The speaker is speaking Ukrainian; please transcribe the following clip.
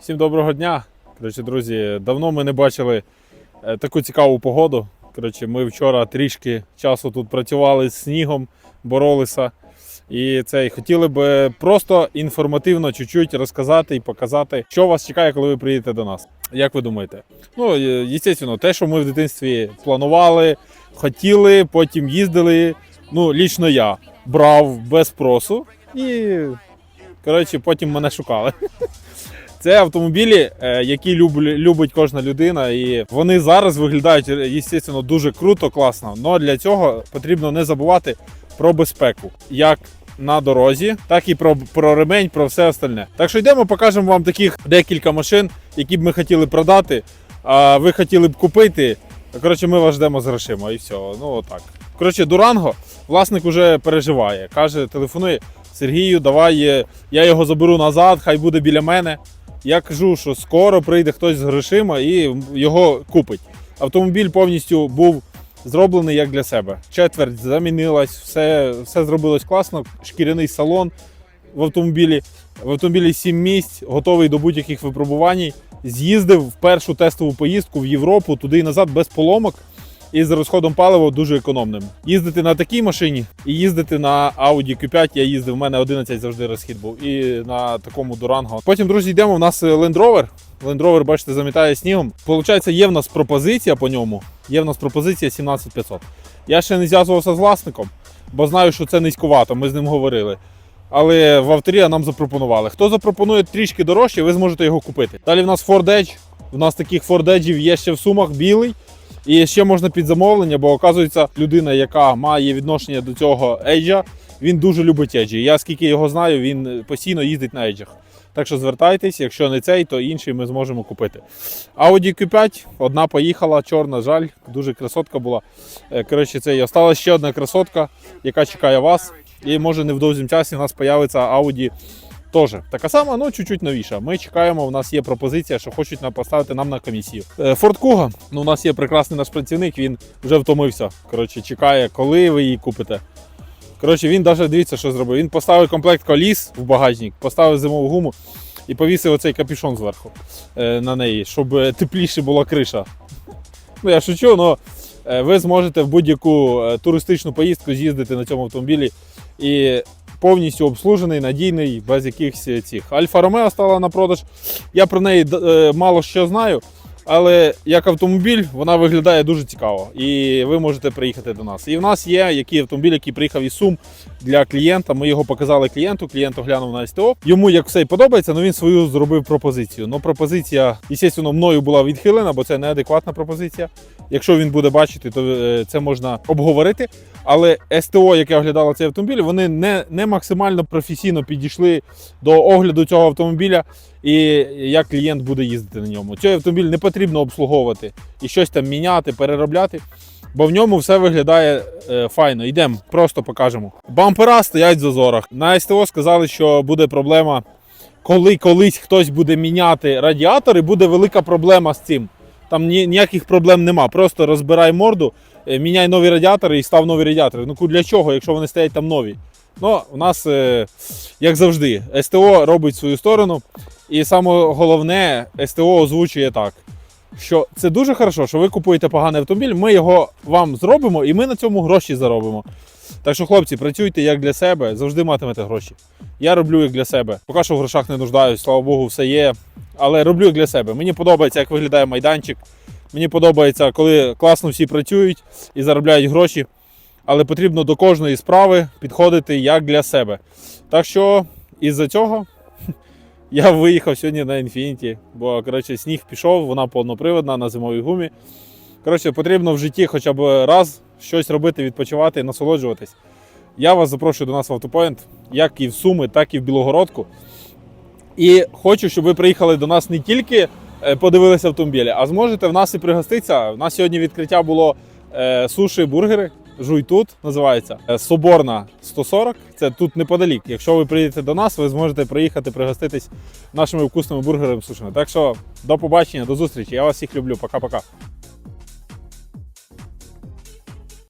Всім доброго дня. Коротше, друзі, давно ми не бачили е, таку цікаву погоду. Коротше, ми вчора трішки часу тут працювали з снігом, боролися. І це і хотіли б просто інформативно чуть-чуть розказати і показати, що вас чекає, коли ви приїдете до нас. Як ви думаєте? Ну, е, звісно, те, що ми в дитинстві планували, хотіли, потім їздили. Ну, лічно я брав без спросу і коротше, потім мене шукали. Це автомобілі, е, які любить кожна людина, і вони зараз виглядають, звісно, дуже круто, класно. Але для цього потрібно не забувати про безпеку, як на дорозі, так і про, про ремень, про все остальне. Так що йдемо, покажемо вам таких декілька машин, які б ми хотіли продати, а ви хотіли б купити. Коротше, ми вас ждемо з грошима і все. Ну отак. Коротше, Дуранго власник уже переживає. Каже, телефонує Сергію, давай е, я його заберу назад, хай буде біля мене. Я кажу, що скоро прийде хтось з грошима і його купить. Автомобіль повністю був зроблений як для себе. Четверть замінилась, все, все зробилось класно. Шкіряний салон в автомобілі. В автомобілі 7 місць, готовий до будь-яких випробувань. З'їздив в першу тестову поїздку в Європу туди і назад без поломок і з розходом палива дуже економним. Їздити на такій машині і їздити на Audi Q5 я їздив, у мене 11 завжди розхід був. І на такому Durango. Потім, друзі, йдемо. У нас Land Rover. Land Rover, бачите, замітає снігом. Получається, є в нас пропозиція по ньому. Є в нас пропозиція 17500. Я ще не зв'язувався з власником, бо знаю, що це низькувато. Ми з ним говорили. Але в авторія нам запропонували. Хто запропонує трішки дорожче, ви зможете його купити. Далі в нас Ford Edge. У нас таких Ford Edge є ще в сумах білий. І ще можна під замовлення, бо оказується, людина, яка має відношення до цього Edge, він дуже любить Edge. Я скільки його знаю, він постійно їздить на Edge. Так що звертайтесь, якщо не цей, то інший ми зможемо купити. Audi Q5, одна поїхала, чорна, жаль, дуже красотка була. Е, Коротше, це і осталась ще одна красотка, яка чекає вас. І може невдовзі часі у нас появиться Audi теж. Така сама, ну чуть-чуть новіша. Ми чекаємо, у нас є пропозиція, що хочуть нам поставити нам на комісію. Е, Ford Kuga, ну у нас є прекрасний наш працівник, він вже втомився. Коротше, чекає, коли ви її купите. Коротше, він навіть дивіться, що зробив. Він поставив комплект коліс в багажник, поставив зимову гуму і повісив оцей капюшон зверху е, на неї, щоб е, тепліше була криша. Ну, я шучу, але ви зможете в будь-яку е, туристичну поїздку з'їздити на цьому автомобілі і повністю обслужений, надійний, без якихось е, цих. Альфа Ромео стала на продаж. Я про неї е, мало що знаю, але як автомобіль вона виглядає дуже цікаво. І ви можете приїхати до нас. І в нас є який автомобіль, який приїхав із Сум для клієнта. Ми його показали клієнту. Клієнт оглянув на СТО. Йому як все й подобається, але він свою зробив пропозицію. Ну, пропозиція, звісно, мною була відхилена, бо це неадекватна пропозиція. Якщо він буде бачити, то е, це можна обговорити. Але СТО, яке оглядало цей автомобіль, вони не, не максимально професійно підійшли до огляду цього автомобіля і як клієнт буде їздити на ньому. Цей автомобіль не потрібно обслуговувати і щось там міняти, переробляти. Бо в ньому все виглядає е, файно. Йдемо, просто покажемо. Бампера стоять в зазорах. На СТО сказали, що буде проблема, коли колись хтось буде міняти радіатори, буде велика проблема з цим. Там ні- ніяких проблем нема. Просто розбирай морду, е, міняй нові радіатори і став нові радіатори. Ну для чого, якщо вони стоять там нові? Ну, у нас, е, як завжди, СТО робить свою сторону. І саме головне, СТО озвучує так. Що це дуже хорошо, що ви купуєте поганий автомобіль, ми його вам зробимо і ми на цьому гроші заробимо. Так що, хлопці, працюйте як для себе, завжди матимете гроші. Я роблю як для себе. Поки що в грошах не нуждаюсь, слава Богу, все є. Але роблю як для себе. Мені подобається, як виглядає майданчик. Мені подобається, коли класно всі працюють і заробляють гроші. Але потрібно до кожної справи підходити як для себе. Так що із-за цього я виїхав сьогодні на Infiniti, бо коротше, сніг пішов, вона повноприводна на зимовій гумі. Коротше, потрібно в житті хоча б раз щось робити, відпочивати насолоджуватись. Я вас запрошую до нас в автопоінт, як і в Суми, так і в Білогородку. І хочу, щоб ви приїхали до нас не тільки е, подивилися автомобілі, а зможете в нас і пригоститися. У нас сьогодні відкриття було е, суші бургери. Жуй тут називається Е, Соборна 140. Це тут неподалік. Якщо ви приїдете до нас, ви зможете приїхати пригоститись нашими вкусними бургерами сушами. Так що до побачення, до зустрічі. Я вас всіх люблю. Пока-пока.